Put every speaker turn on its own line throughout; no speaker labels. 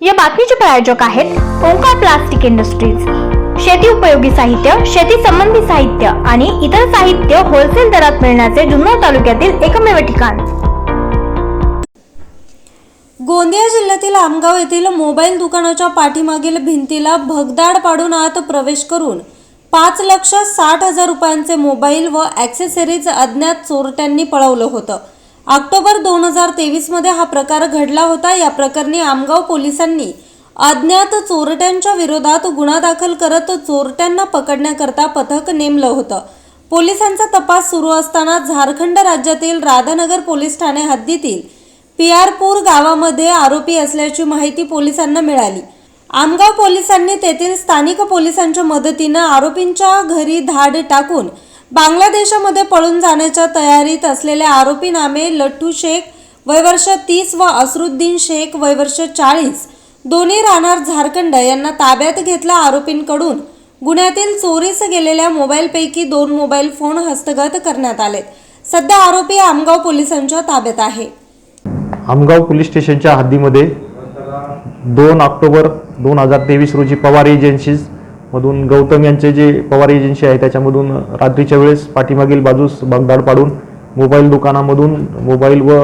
या बातमीचे प्रायोजक आहेत ओंकार प्लास्टिक इंडस्ट्रीज. शेती उपयोगी साहित्य शेती संबंधी साहित्य आणि इतर साहित्य होलसेल दरात मिळण्याचे जुन्नर तालुक्यातील एकमेव ठिकाण.
गोंदिया जिल्ह्यातील आमगाव येथील मोबाईल दुकानाच्या पाठीमागील भिंतीला भगदाड पाडून आत प्रवेश करून पाच लक्ष साठ हजार रुपयांचे मोबाईल व ॲक्सेसरीज अज्ञात चोरट्यांनी पळवलं होतं. ऑक्टोबर दोन हजार तेवीसमध्ये हा प्रकार घडला होता. या प्रकरणी आमगाव पोलिसांनी अज्ञात चोरट्यांच्या विरोधात गुन्हा दाखल करत चोरट्यांना पकडण्याकरता पथक नेमलं होतं. पोलिसांचा तपास सुरू असताना झारखंड राज्यातील राधानगर पोलीस ठाणे हद्दीतील पियारपूर गावामध्ये आरोपी असल्याची माहिती पोलिसांना मिळाली. आमगाव पोलिसांनी तेथील स्थानिक पोलिसांच्या मदतीनं आरोपींच्या घरी धाड टाकून बांगलादेशामध्ये पळून जाण्याच्या तयारीत असलेले आरोपी नामे लट्टू शेख वयवर्ष तीस व असरुद्दीन शेख वयवर्ष चाळीस. दोन्ही राहणार झारखंड. यांना ताब्यात घेतला आरोपींकडून. गुन्ह्यातील चोरीस गेलेल्या मोबाईलपैकी दोन मोबाईल फोन हस्तगत करण्यात आलेत सध्या आरोपी आमगाव पोलिसांच्या ताब्यात आहे.
आमगाव पोलीस स्टेशनच्या हद्दीमध्ये दोन ऑक्टोबर दोन हजार तेवीस रोजी पवार एजन्सीज मधून गौतम यांचे जे पवार एजन्सी आहे त्याच्यामधून रात्रीच्या वेळेस पाठीमागील बाजूस बगदाड पाडून मोबाईल दुकानामधून मोबाईल व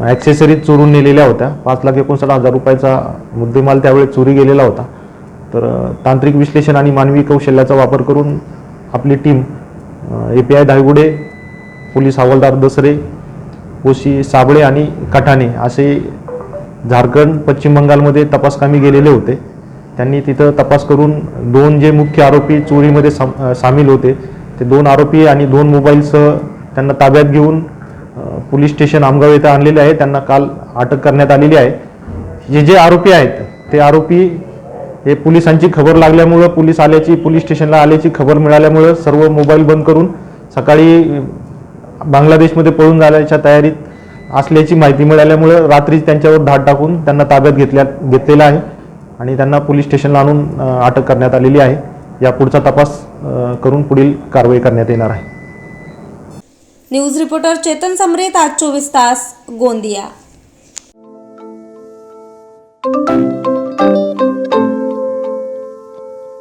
ॲक्सेसरीज चोरून नेलेल्या होत्या. पाच लाख एकोणसाठ हजार रुपयाचा मुद्देमाल त्यावेळेस चोरी गेलेला होता. तर तांत्रिक विश्लेषण आणि मानवी कौशल्याचा वापर करून आपली team A P I Dhaygude police हवालदार दसरे ओशी साबळे आणि कठाणे असे झारखंड पश्चिम बंगालमध्ये तपासकामी गेलेले होते. त्यांनी तिथं तपास करून दोन जे मुख्य आरोपी चोरीमध्ये साम सामील होते ते दोन आरोपी आणि दोन मोबाईलसह त्यांना ताब्यात घेऊन पोलीस स्टेशन आमगाव येथे आणलेले आहे. त्यांना काल अटक करण्यात आलेली आहे. जे जे आरोपी आहेत ते आरोपी हे पोलिसांची खबर लागल्यामुळं पोलीस आल्याची पोलीस स्टेशनला आल्याची खबर मिळाल्यामुळं सर्व मोबाईल बंद करून सकाळी बांगलादेशमध्ये पळून जाण्याच्या तयारीत असल्याची माहिती मिळाल्यामुळं रात्री त्यांच्यावर धाड टाकून त्यांना ताब्यात घेतल्या घेतलेला आहे. आणि त्यांना पोलीस स्टेशनला आणून अटक करण्यात आलेली आहे. या पुढचा तपास करून पुढील कारवाई करण्यात येणार आहे.
न्यूज रिपोर्टर चेतन समरेत आज चोवीस तास गोंदिया.